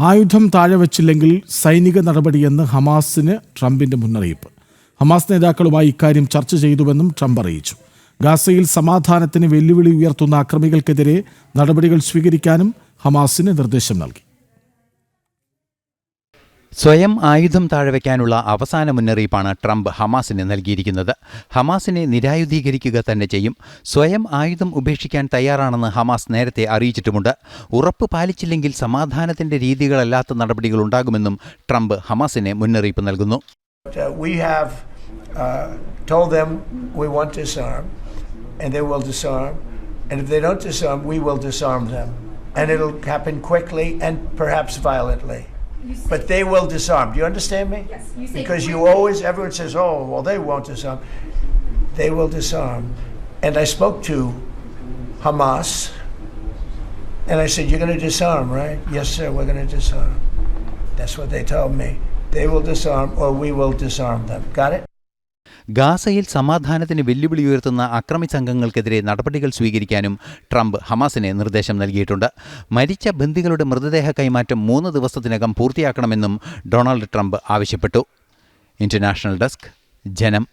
ആയുധം താഴെ വച്ചില്ലെങ്കിൽ സൈനിക നടപടിയെന്ന് ഹമാസിന് ട്രംപിന്റെ മുന്നറിയിപ്പ്. ഹമാസ് നേതാക്കളുമായി ഇക്കാര്യം ചർച്ച ചെയ്തുവെന്നും ട്രംപ് അറിയിച്ചു. ഗാസയിൽ സമാധാനത്തിന് വെല്ലുവിളി ഉയർത്തുന്ന അക്രമികൾക്കെതിരെ നടപടികൾ സ്വീകരിക്കാനും ഹമാസിന് നിർദ്ദേശം നൽകി. സ്വയം ആയുധം താഴെ വയ്ക്കാനുള്ള അവസാന മുന്നറിയിപ്പാണ് ട്രംപ് ഹമാസിന് നൽകിയിരിക്കുന്നത് ഹമാസിനെ നിരായുധീകരിക്കുക തന്നെ ചെയ്യും സ്വയം ആയുധം ഉപേക്ഷിക്കാൻ തയ്യാറാണെന്ന് ഹമാസ് നേരത്തെ അറിയിച്ചിട്ടുമുണ്ട് ഉറപ്പ് പാലിച്ചില്ലെങ്കിൽ സമാധാനത്തിന്റെ രീതികളല്ലാത്ത നടപടികൾ ഉണ്ടാകുമെന്നും ട്രംപ് ഹമാസിനെ മുന്നറിയിപ്പ് നൽകുന്നു. And if they don't disarm, we will disarm them. And it'll happen quickly and perhaps violently. But they will disarm. Do you understand me? Yes, you say Because you always, everyone says, oh, well, they won't disarm. They will disarm. And I spoke to Hamas, and I said, You're going to disarm, right? Yes, sir, we're going to disarm. That's what they told me. They will disarm, or we will disarm them. Got it? ഗാസയിൽ സമാധാനത്തിന് വെല്ലുവിളി ഉയർത്തുന്ന അക്രമി സംഘങ്ങൾക്കെതിരെ നടപടികൾ സ്വീകരിക്കാനും Trump ഹമാസിനെ നിർദ്ദേശം നൽകിയിട്ടുണ്ട്. മരിച്ച ബന്ദികളുടെ മൃതദേഹ കൈമാറ്റം മൂന്ന് ദിവസത്തിനകം പൂർത്തിയാക്കണമെന്നും ഡൊണാൾഡ് ട്രംപ് ആവശ്യപ്പെട്ടു. International desk Janam.